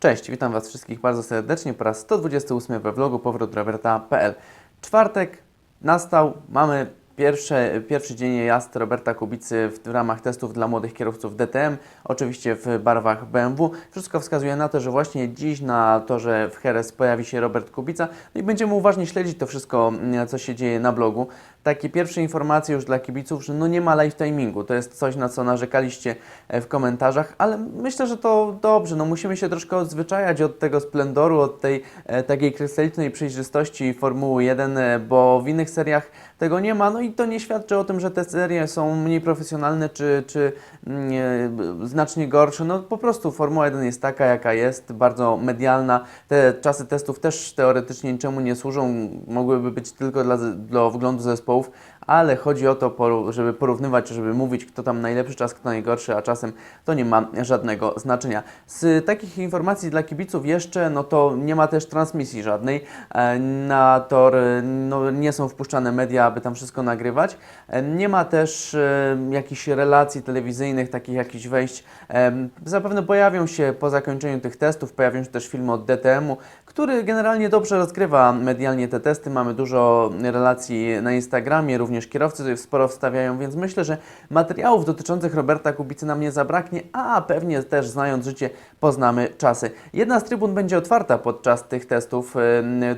Cześć, witam Was wszystkich bardzo serdecznie po raz 128 we vlogu powrotroberta.pl. Czwartek nastał, mamy pierwsze, pierwszy dzień jazd Roberta Kubicy w, w ramach testów dla młodych kierowców DTM, oczywiście w barwach BMW. Wszystko wskazuje na to, że właśnie dziś na torze w Jerez pojawi się Robert Kubica no i będziemy uważnie śledzić to wszystko, mm, co się dzieje na blogu. Takie pierwsze informacje już dla kibiców, że no nie ma live timingu. To jest coś, na co narzekaliście e, w komentarzach, ale myślę, że to dobrze. No musimy się troszkę odzwyczajać od tego splendoru, od tej e, takiej krystalicznej przejrzystości Formuły 1, e, bo w innych seriach tego nie ma. No i to nie świadczy o tym, że te serie są mniej profesjonalne czy, czy mm, e, znacznie gorsze. No po prostu Formuła 1 jest taka, jaka jest, bardzo medialna. Te czasy testów też teoretycznie niczemu nie służą, mogłyby być tylko dla, dla wglądu zespołów, ale chodzi o to, żeby porównywać, żeby mówić, kto tam najlepszy czas, kto najgorszy, a czasem to nie ma żadnego znaczenia. Z takich informacji dla kibiców jeszcze, no to nie ma też transmisji żadnej. E, Na tor no, nie są wpuszczane media, aby tam wszystko nagrywać. E, Nie ma też e, jakichś relacji telewizyjnych, takich jakichś wejść. Zapewne pojawią się po zakończeniu tych testów, pojawią się też filmy od DTM-u, który generalnie dobrze rozgrywa medialnie te testy. Mamy dużo relacji na Instagramie, również kierowcy sporo wstawiają, więc myślę, że materiałów dotyczących Roberta Kubicy nam nie zabraknie, a pewnie też znając życie poznamy czasy. Jedna z trybun będzie otwarta podczas tych testów,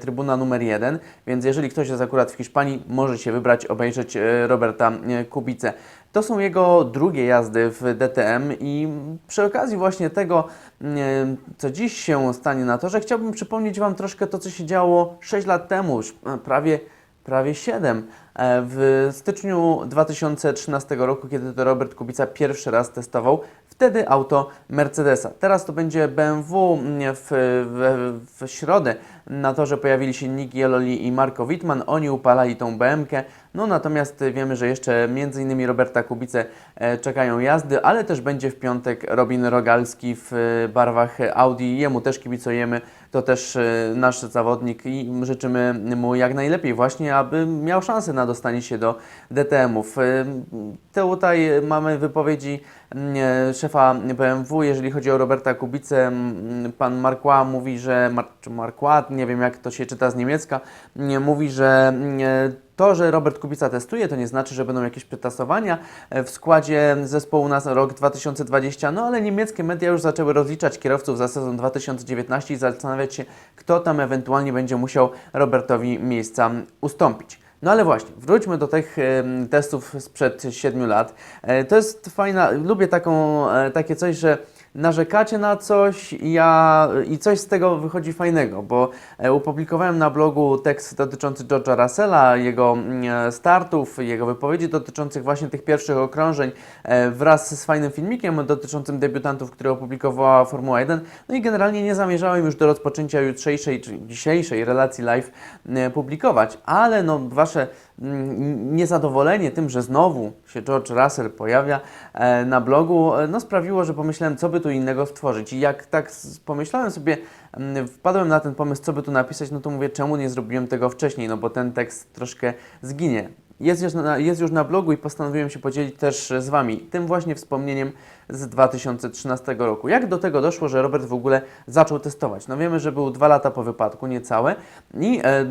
trybuna numer jeden, więc jeżeli ktoś jest akurat w Hiszpanii, może się wybrać, obejrzeć e, Roberta e, Kubicę. To są jego drugie jazdy w DTM i przy okazji właśnie tego, mm, co dziś się stanie na torze, chciałbym przypomnieć Wam troszkę to, co się działo 6 lat temu, już e, prawie, prawie 7. E, W styczniu 2013 roku, kiedy to Robert Kubica pierwszy raz testował, wtedy auto Mercedesa. Teraz to będzie BMW mm, w, w, w środę. Na torze pojawili się Nick Jeloli i Marco Wittmann. Oni upalali tą BM-kę. No natomiast wiemy, że jeszcze innymi Roberta Kubice e, czekają jazdy, ale też będzie w piątek Robin Rogalski w e, barwach Audi. Jemu też kibicujemy. To też e, nasz zawodnik i życzymy mu jak najlepiej właśnie, aby miał szansę na dostanie się do DTM-ów. E, Tutaj mamy wypowiedzi mm, e, szefa BMW, jeżeli chodzi o Roberta Kubicę. mm, Pan Marquardt mówi, że Mar- Marquardt, nie wiem jak to się czyta z niemiecka, mm, mówi, że to, że Robert Kubica testuje, to nie znaczy, że będą jakieś przetestowania e, w składzie zespołu na rok 2020, no ale niemieckie media już zaczęły rozliczać kierowców za sezon 2019 i zastanawiać się, kto tam ewentualnie będzie musiał Robertowi miejsca ustąpić. No ale właśnie, wróćmy do tych testów sprzed 7 lat. E, to jest fajna, lubię taką, e, takie coś, że narzekacie na coś ja, i coś z tego wychodzi fajnego, bo e, opublikowałem na blogu tekst dotyczący George'a Russella, jego mm, e, startów, jego wypowiedzi dotyczących właśnie tych pierwszych okrążeń e, wraz z fajnym filmikiem dotyczącym debiutantów, który opublikowała Formuła 1. No i generalnie nie zamierzałem już do rozpoczęcia jutrzejszej czy dzisiejszej relacji live e, publikować, ale no wasze niezadowolenie tym, że znowu się George Russell pojawia e, na blogu, e, no sprawiło, że pomyślałem, co by tu innego stworzyć. I jak tak pomyślałem sobie, mm, wpadłem na ten pomysł, co by tu napisać, no to mówię, czemu nie zrobiłem tego wcześniej, no bo ten tekst troszkę zginie. Jest już, na, jest już na blogu i postanowiłem się podzielić też z Wami tym właśnie wspomnieniem z 2013 roku. Jak do tego doszło, że Robert w ogóle zaczął testować? No wiemy, że był dwa lata po wypadku, niecałe i e,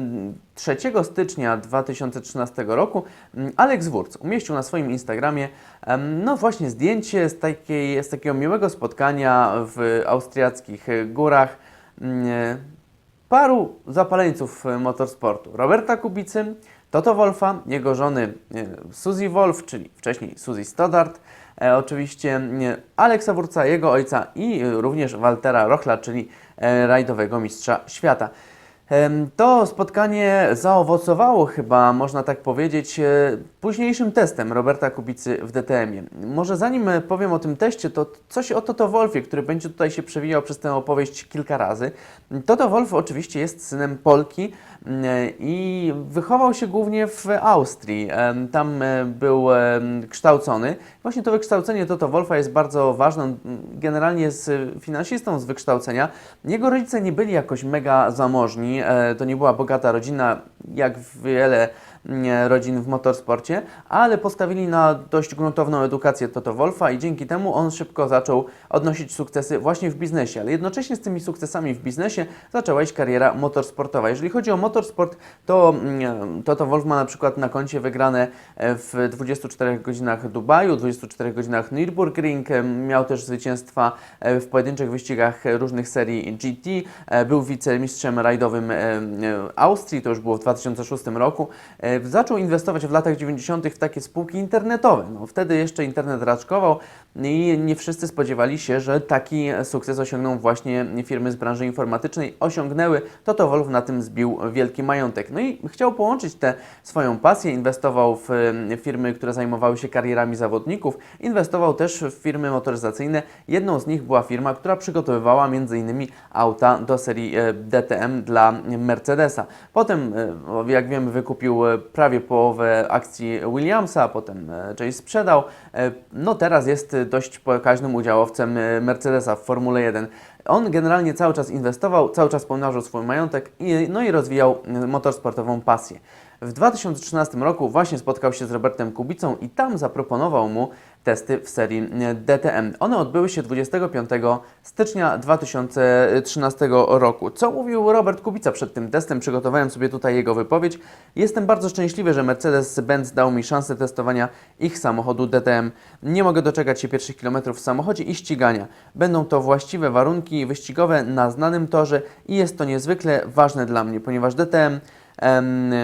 3 stycznia 2013 roku mm, Alex Wurz umieścił na swoim Instagramie em, no właśnie zdjęcie z, takiej, z takiego miłego spotkania w austriackich e, górach mm, e, paru zapaleńców e, motorsportu. Roberta Kubicy, Toto Wolfa, jego żony e, Suzy Wolf, czyli wcześniej Suzy Stoddart, e, oczywiście e, Aleksa Wurca, jego ojca i również Waltera Rochla, czyli rajdowego mistrza świata. To spotkanie zaowocowało chyba, można tak powiedzieć, późniejszym testem Roberta Kubicy w DTM-ie. Może zanim powiem o tym teście, to coś o Toto Wolfie, który będzie tutaj się przewijał przez tę opowieść kilka razy. Toto Wolf oczywiście jest synem Polki i wychował się głównie w Austrii. Em, Tam e, był em, kształcony. Właśnie to wykształcenie Toto Wolfa jest bardzo ważne. Generalnie jest e, finansistą z wykształcenia. Jego rodzice nie byli jakoś mega zamożni. e, To nie była bogata rodzina, jak wiele rodzin w motorsporcie, ale postawili na dość gruntowną edukację Toto Wolfa i dzięki temu on szybko zaczął odnosić sukcesy właśnie w biznesie, ale jednocześnie z tymi sukcesami w biznesie zaczęła iść kariera motorsportowa. Jeżeli chodzi o motorsport, to mm, Toto Wolf ma na przykład na koncie wygrane e, w 24 godzinach Dubaju, 24 godzinach Nürburgring, e, miał też zwycięstwa e, w pojedynczych wyścigach różnych serii GT, był wicemistrzem rajdowym Austrii, to już było w 2006 roku. E, Zaczął inwestować w latach 90. w takie spółki internetowe. No, wtedy jeszcze internet raczkował i nie wszyscy spodziewali się, że taki sukces osiągną właśnie firmy z branży informatycznej. Osiągnęły, Toto Wolf na tym zbił wielki majątek. No i chciał połączyć tę swoją pasję, inwestował w e, firmy, które zajmowały się karierami zawodników, inwestował też w firmy motoryzacyjne. Jedną z nich była firma, która przygotowywała m.in. auta do serii e, DTM dla Mercedesa. Potem, jak wiemy, wykupił prawie połowę akcji Williamsa, potem e, część sprzedał. E, No teraz jest dość pokaźnym udziałowcem e, Mercedesa w Formule 1. On generalnie cały czas inwestował, cały czas pomnażał swój majątek i, no i rozwijał motorsportową pasję. W 2013 roku właśnie spotkał się z Robertem Kubicą i tam zaproponował mu testy w serii e, DTM. One odbyły się 25 stycznia 2013 roku. Co mówił Robert Kubica przed tym testem? Przygotowałem sobie tutaj jego wypowiedź. Jestem bardzo szczęśliwy, że Mercedes-Benz dał mi szansę testowania ich samochodu DTM. Nie mogę doczekać się pierwszych kilometrów w samochodzie i ścigania. Będą to właściwe warunki wyścigowe na znanym torze i jest to niezwykle ważne dla mnie, ponieważ DTM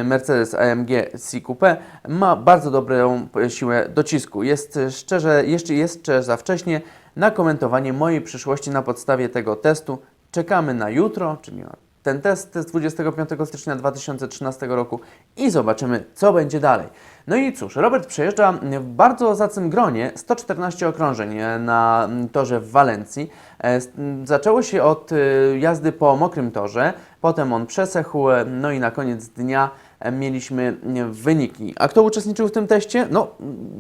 Mercedes AMG C-Coupe ma bardzo dobrą siłę docisku. Jest szczerze, jeszcze za wcześnie na komentowanie mojej przyszłości na podstawie tego testu. Czekamy na jutro, czyli ten test z 25 stycznia 2013 roku i zobaczymy, co będzie dalej. No i cóż, Robert przejeżdża w bardzo zacnym gronie 114 okrążeń na torze w Walencji. E, Zaczęło się od e, jazdy po mokrym torze, potem on przesechł, e, no i na koniec dnia e, mieliśmy e, wyniki. A kto uczestniczył w tym teście? No,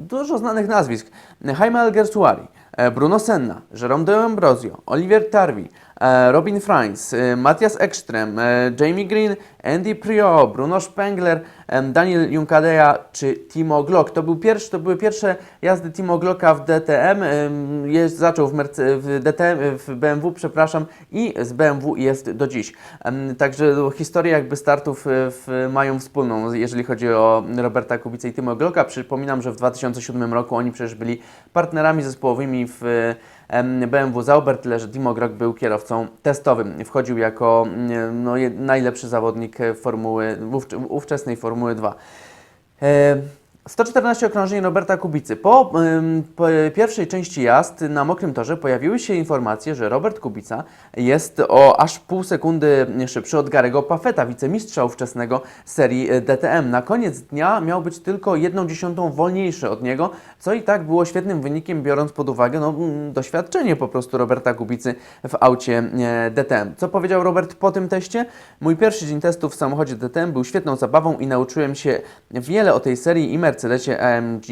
dużo znanych nazwisk. Jaime Alguersuari, e, Bruno Senna, Jerome de Ambrosio, Olivier Tarwi, e, Robin Freins, e, Matthias Ekström, e, Jamie Green, Andy Priot, Bruno Spengler, Daniel Junkadea czy Timo Glock. To, był pierwszy, to były pierwsze jazdy Timo Glocka w DTM. Jest, zaczął w, Merce, w DTM, w BMW, przepraszam, i z BMW jest do dziś. Także historie jakby startów e, w, mają wspólną, jeżeli chodzi o Roberta Kubicę i Timo Glocka. Przypominam, że w 2007 roku oni przecież byli partnerami zespołowymi w BMW Zauber, tyle że Glock był kierowcą testowym. Wchodził jako no, najlepszy zawodnik e, formuły, ówcz- ówczesnej Formuły 2. E, 114 okrążeń Roberta Kubicy. Po, ym, po pierwszej części jazd na mokrym torze pojawiły się informacje, że Robert Kubica jest o aż pół sekundy szybszy od Garego Paffeta, wicemistrza ówczesnego serii DTM. Na koniec dnia miał być tylko jedną dziesiątą wolniejszy od niego, co i tak było świetnym wynikiem, biorąc pod uwagę no, mm, doświadczenie po prostu Roberta Kubicy w aucie e, DTM. Co powiedział Robert po tym teście? Mój pierwszy dzień testu w samochodzie DTM był świetną zabawą i nauczyłem się wiele o tej serii i Mercedesie AMG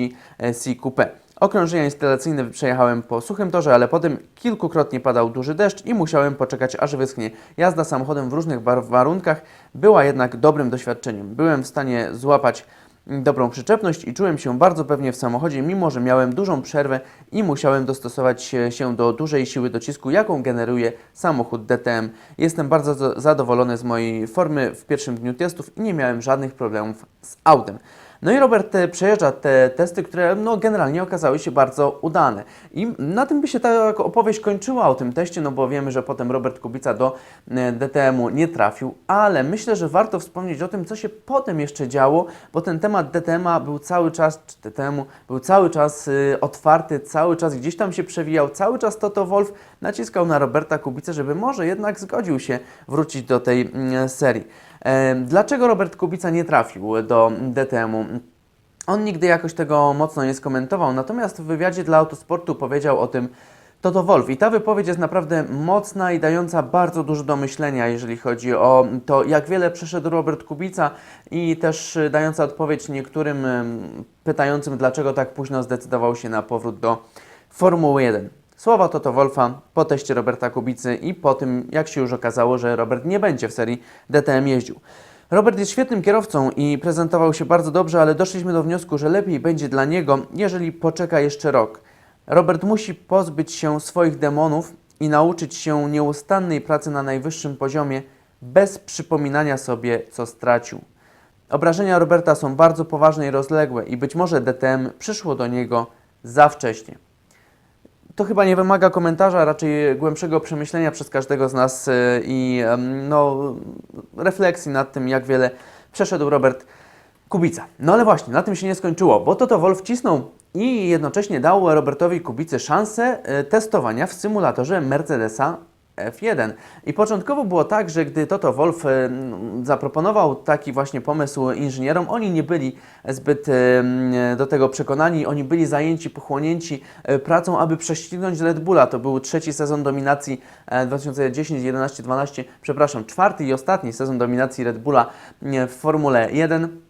C Coupe. Okrążenia instalacyjne przejechałem po suchym torze, ale potem kilkukrotnie padał duży deszcz i musiałem poczekać aż wyschnie. Jazda samochodem w różnych warunkach była jednak dobrym doświadczeniem. Byłem w stanie złapać dobrą przyczepność i czułem się bardzo pewnie w samochodzie, mimo że miałem dużą przerwę i musiałem dostosować się- do dużej siły docisku, jaką generuje samochód DTM. Jestem bardzo za- zadowolony z mojej formy w pierwszym dniu testów i nie miałem żadnych problemów z autem. No i Robert e, przejeżdża te testy, które no, generalnie okazały się bardzo udane. I na tym by się ta opowieść kończyła o tym teście, no bo wiemy, że potem Robert Kubica do e, DTM-u nie trafił, ale myślę, że warto wspomnieć o tym, co się potem jeszcze działo, bo ten temat DTM-a był cały czas, czy DTM-u był cały czas y, otwarty, cały czas gdzieś tam się przewijał, cały czas Toto Wolf naciskał na Roberta Kubicę, żeby może jednak zgodził się wrócić do tej mm, serii. E, Dlaczego Robert Kubica nie trafił do DTM-u? On nigdy jakoś tego mocno nie skomentował, natomiast w wywiadzie dla Autosportu powiedział o tym Toto Wolf. I ta wypowiedź jest naprawdę mocna i dająca bardzo dużo do myślenia, jeżeli chodzi o to, jak wiele przeszedł Robert Kubica i też dająca odpowiedź niektórym ym, pytającym, dlaczego tak późno zdecydował się na powrót do Formuły 1. Słowa Toto Wolfa po teście Roberta Kubicy i po tym, jak się już okazało, że Robert nie będzie w serii DTM jeździł. Robert jest świetnym kierowcą i prezentował się bardzo dobrze, ale doszliśmy do wniosku, że lepiej będzie dla niego, jeżeli poczeka jeszcze rok. Robert musi pozbyć się swoich demonów i nauczyć się nieustannej pracy na najwyższym poziomie, bez przypominania sobie, co stracił. Obrażenia Roberta są bardzo poważne i rozległe i być może DTM przyszło do niego za wcześnie. To chyba nie wymaga komentarza, raczej głębszego przemyślenia przez każdego z nas y, i no, refleksji nad tym, jak wiele przeszedł Robert Kubica. No ale właśnie, na tym się nie skończyło, bo Toto Wolf wcisnął i jednocześnie dał Robertowi Kubicy szansę y, testowania w symulatorze Mercedesa F1. I początkowo było tak, że gdy Toto Wolf zaproponował taki właśnie pomysł inżynierom, oni nie byli zbyt do tego przekonani, oni byli zajęci, pochłonięci e, pracą, aby prześcignąć Red Bulla. To był trzeci sezon dominacji e, 2010, 11, 12, przepraszam, czwarty i ostatni sezon dominacji Red Bulla e, w Formule 1.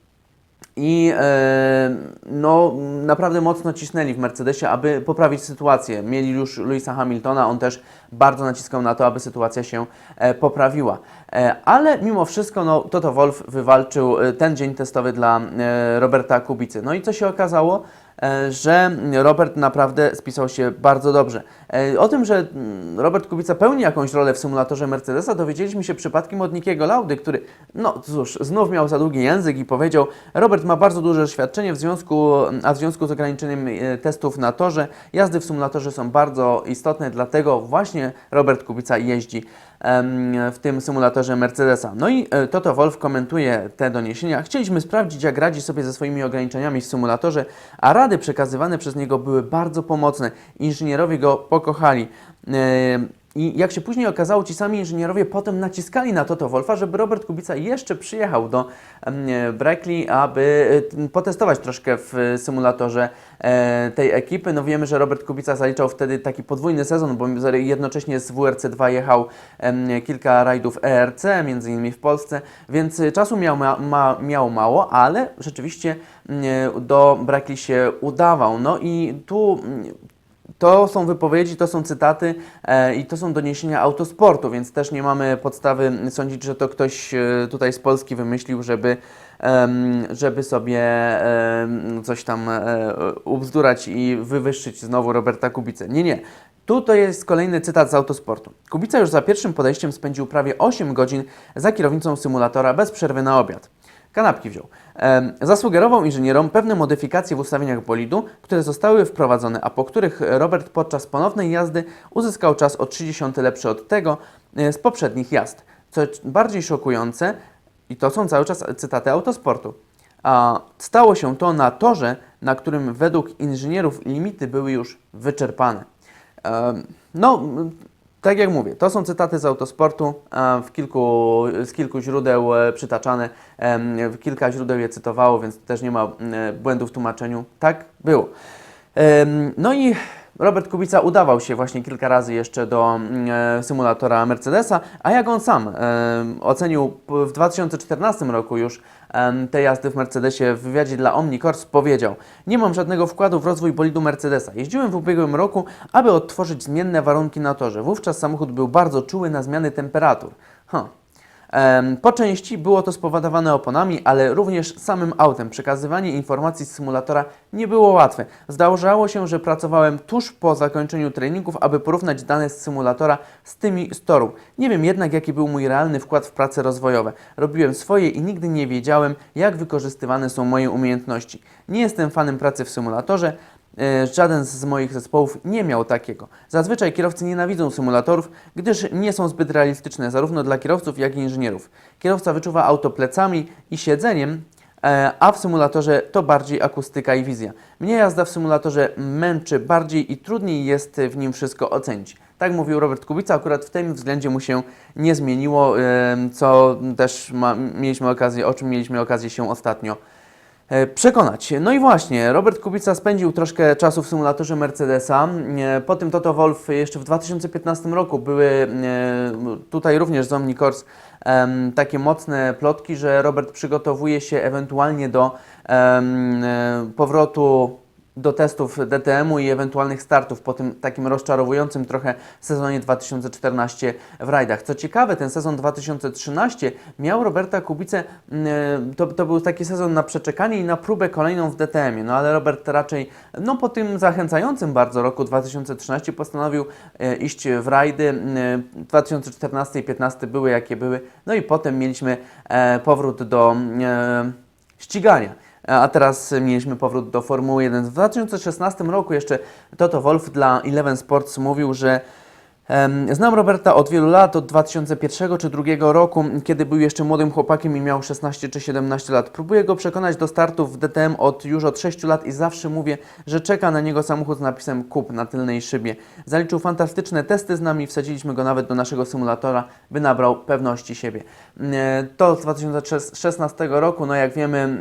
I e, no, naprawdę mocno cisnęli w Mercedesie, aby poprawić sytuację. Mieli już Louisa Hamiltona, on też bardzo naciskał na to, aby sytuacja się e, poprawiła. E, ale mimo wszystko, no, Toto Wolff wywalczył ten dzień testowy dla Roberta Kubicy. No i co się okazało? E, że Robert naprawdę spisał się bardzo dobrze. E, O tym, że mm, Robert Kubica pełni jakąś rolę w symulatorze Mercedesa, dowiedzieliśmy się przypadkiem od Nikiego Laudy, który, no cóż, znów miał za długi język i powiedział, Robert ma bardzo duże doświadczenie w związku, a w związku z ograniczeniem e, testów na torze, jazdy w symulatorze są bardzo istotne, dlatego właśnie Robert Kubica jeździ w tym symulatorze Mercedesa. No i e, Toto Wolf komentuje te doniesienia. Chcieliśmy sprawdzić, jak radzi sobie ze swoimi ograniczeniami w symulatorze, a rady przekazywane przez niego były bardzo pomocne. Inżynierowie go pokochali. E, I jak się później okazało, ci sami inżynierowie potem naciskali na Toto Wolfa, żeby Robert Kubica jeszcze przyjechał do em, Brackley, aby e, potestować troszkę w symulatorze e, tej ekipy. No wiemy, że Robert Kubica zaliczał wtedy taki podwójny sezon, bo jednocześnie z WRC2 jechał kilka rajdów ERC, między innymi w Polsce, więc e, czasu miał, ma, miał mało, ale rzeczywiście do Brackley się udawał. No i tu to są wypowiedzi, to są cytaty e, i to są doniesienia autosportu, więc też nie mamy podstawy sądzić, że to ktoś e, tutaj z Polski wymyślił, żeby, em, żeby sobie em, coś tam e, ubzdurać i wywyższyć znowu Roberta Kubicę. Nie, nie. Tu to jest kolejny cytat z autosportu. Kubica już za pierwszym podejściem spędził prawie 8 godzin za kierownicą symulatora bez przerwy na obiad. Kanapki wziął. Zasugerował inżynierom pewne modyfikacje w ustawieniach bolidu, które zostały wprowadzone, a po których Robert podczas ponownej jazdy uzyskał czas o 30 lepszy od tego e, z poprzednich jazd. Co bardziej szokujące, i to są cały czas cytaty autosportu, a stało się to na torze, na którym według inżynierów limity były już wyczerpane. No, tak jak mówię, to są cytaty z autosportu, w kilku, z kilku źródeł e, przytaczane, kilka źródeł je cytowało, więc też nie ma e, błędów w tłumaczeniu. Tak było. No i Robert Kubica udawał się właśnie kilka razy jeszcze do e, symulatora Mercedesa, a jak on sam ocenił w 2014 roku już em, te jazdy w Mercedesie w wywiadzie dla Omnicorps powiedział Nie mam żadnego wkładu w rozwój bolidu Mercedesa. Jeździłem w ubiegłym roku, aby odtworzyć zmienne warunki na torze. Wówczas samochód był bardzo czuły na zmiany temperatur. Huh. Po części było to spowodowane oponami, ale również samym autem. Przekazywanie informacji z symulatora nie było łatwe. Zdarzało się, że pracowałem tuż po zakończeniu treningów, aby porównać dane z symulatora z tymi z toru. Nie wiem jednak, jaki był mój realny wkład w prace rozwojowe. Robiłem swoje i nigdy nie wiedziałem, jak wykorzystywane są moje umiejętności. Nie jestem fanem pracy w symulatorze, Żaden z moich zespołów nie miał takiego. Zazwyczaj kierowcy nienawidzą symulatorów, gdyż nie są zbyt realistyczne zarówno dla kierowców, jak i inżynierów. Kierowca wyczuwa auto plecami i siedzeniem, e, a w symulatorze to bardziej akustyka i wizja. Mnie jazda w symulatorze męczy bardziej i trudniej jest w nim wszystko ocenić. Tak mówił Robert Kubica, akurat w tym względzie mu się nie zmieniło, e, co też ma, mieliśmy okazję, o czym mieliśmy okazję się ostatnio e, przekonać. No i właśnie, Robert Kubica spędził troszkę czasu w symulatorze Mercedesa. E, Po tym Toto Wolff jeszcze w 2015 roku były e, tutaj również z Omnicorps em, takie mocne plotki, że Robert przygotowuje się ewentualnie do e, powrotu do testów DTM-u i ewentualnych startów po tym takim rozczarowującym trochę sezonie 2014 w rajdach. Co ciekawe, ten sezon 2013 miał Roberta Kubicę, mm, to, to był taki sezon na przeczekanie i na próbę kolejną w DTM-ie, no ale Robert raczej, no po tym zachęcającym bardzo roku 2013 postanowił e, iść w rajdy. Mm, 2014 i 2015 były jakie były, no i potem mieliśmy e, powrót do e, ścigania. A teraz mieliśmy powrót do Formuły 1. W 2016 roku jeszcze Toto Wolff dla Eleven Sports mówił, że znam Roberta od wielu lat, od 2001 czy 2002 roku, kiedy był jeszcze młodym chłopakiem i miał 16 czy 17 lat. Próbuję go przekonać do startów w DTM od już od 6 lat i zawsze mówię, że czeka na niego samochód z napisem kup na tylnej szybie. Zaliczył fantastyczne testy z nami, wsadziliśmy go nawet do naszego symulatora, by nabrał pewności siebie. To z 2016 roku, no jak wiemy,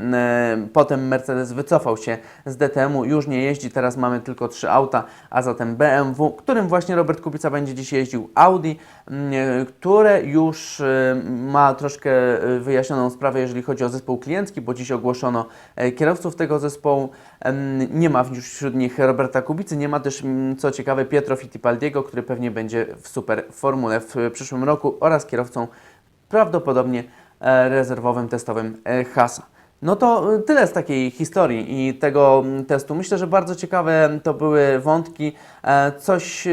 potem Mercedes wycofał się z DTM-u, już nie jeździ, teraz mamy tylko trzy auta, a zatem BMW, którym właśnie Robert Kubica będzie dziś jeździł, Audi, e, które już e, ma troszkę e, wyjaśnioną sprawę, jeżeli chodzi o zespół kliencki, bo dziś ogłoszono kierowców tego zespołu. Nie ma już wśród nich Roberta Kubicy, nie ma też, co ciekawe, Pietro Fittipaldiego, który pewnie będzie w super formule w przyszłym roku oraz kierowcą prawdopodobnie rezerwowym testowym Hasa. No to e, tyle z takiej historii i tego mm, testu. Myślę, że bardzo ciekawe to były wątki. E, Coś, e,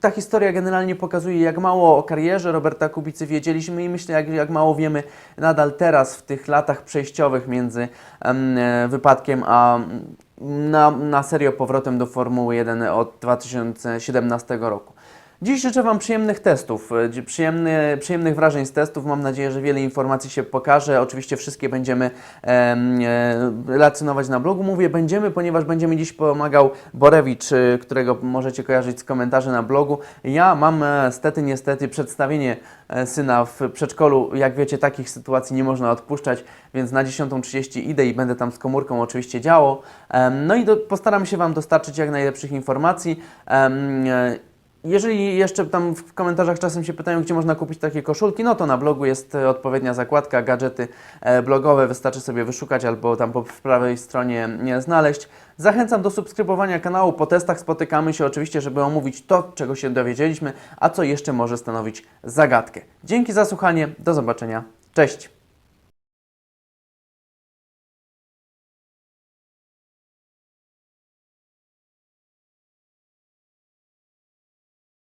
ta historia generalnie pokazuje, jak mało o karierze Roberta Kubicy wiedzieliśmy i myślę, jak, jak mało wiemy nadal teraz w tych latach przejściowych między e, wypadkiem a mm, na, na serio powrotem do Formuły 1 od 2017 roku. Dziś życzę Wam przyjemnych testów, e, przyjemny, przyjemnych wrażeń z testów. Mam nadzieję, że wiele informacji się pokaże. Oczywiście wszystkie będziemy em, e, relacjonować na blogu. Mówię będziemy, ponieważ będzie mi dziś pomagał Borewicz, e, którego możecie kojarzyć z komentarzy na blogu. Ja mam e, stety, niestety przedstawienie e, syna w przedszkolu. Jak wiecie, takich sytuacji nie można odpuszczać, więc na 10.30 idę i będę tam z komórką oczywiście działo. Em, No i do, postaram się Wam dostarczyć jak najlepszych informacji. E, jeżeli jeszcze tam w komentarzach czasem się pytają, gdzie można kupić takie koszulki, no to na blogu jest e, odpowiednia zakładka, gadżety e, blogowe, wystarczy sobie wyszukać albo tam po prawej stronie nie znaleźć. Zachęcam do subskrybowania kanału, po testach spotykamy się oczywiście, żeby omówić to, czego się dowiedzieliśmy, a co jeszcze może stanowić zagadkę. Dzięki za słuchanie, do zobaczenia, cześć!